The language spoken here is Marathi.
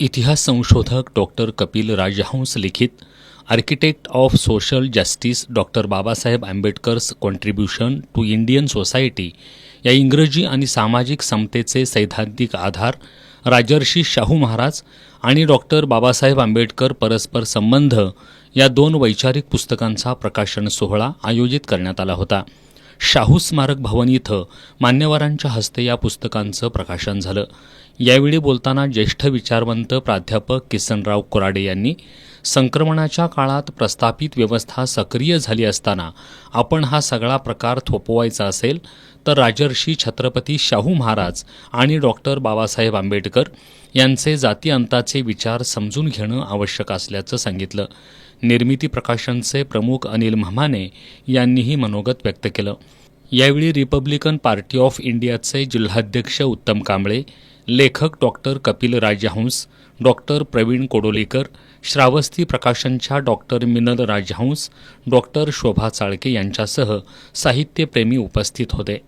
इतिहास संशोधक डॉक्टर कपिल राजहंस लिखित architect of social justice doctor Babasaheb Ambedkar's contribution to Indian society या इंग्रजी आणि सामाजिक समतेचे सैद्धांतिक आधार राजर्षी शाहू महाराज आणि डॉक्टर बाबासाहेब आंबेडकर परस्पर संबंध या दोन वैचारिक पुस्तकांचा प्रकाशन सोहळा आयोजित करण्यात आला होता. शाहू स्मारक भवन इथं मान्यवरांच्या हस्ते या पुस्तकांचं प्रकाशन झालं. यावेळी बोलताना ज्येष्ठ विचारवंत प्राध्यापक किसनराव कोराडे यांनी संक्रमणाच्या काळात प्रस्थापित व्यवस्था सक्रिय झाली असताना आपण हा सगळा प्रकार थोपवायचा असेल तर राजर्षी छत्रपती शाहू महाराज आणि डॉक्टर बाबासाहेब आंबेडकर यांचे जाती अंताचे विचार समजून घेणं आवश्यक असल्याचं सांगितलं. निर्मिती प्रकाशनचे प्रमुख अनिल महमाने यांनीही मनोगत व्यक्त केलं. यावेळी रिपब्लिकन पार्टी ऑफ इंडियाचे जिल्हाध्यक्ष उत्तम कांबळे लेखक डॉक्टर कपिल राजहंस डॉक्टर प्रवीण कोडोलीकर श्रावस्ती प्रकाशनच्या डॉक्टर मिनल राजहंस डॉक्टर शोभा चाळके यांच्यासह साहित्यप्रेमी उपस्थित होते.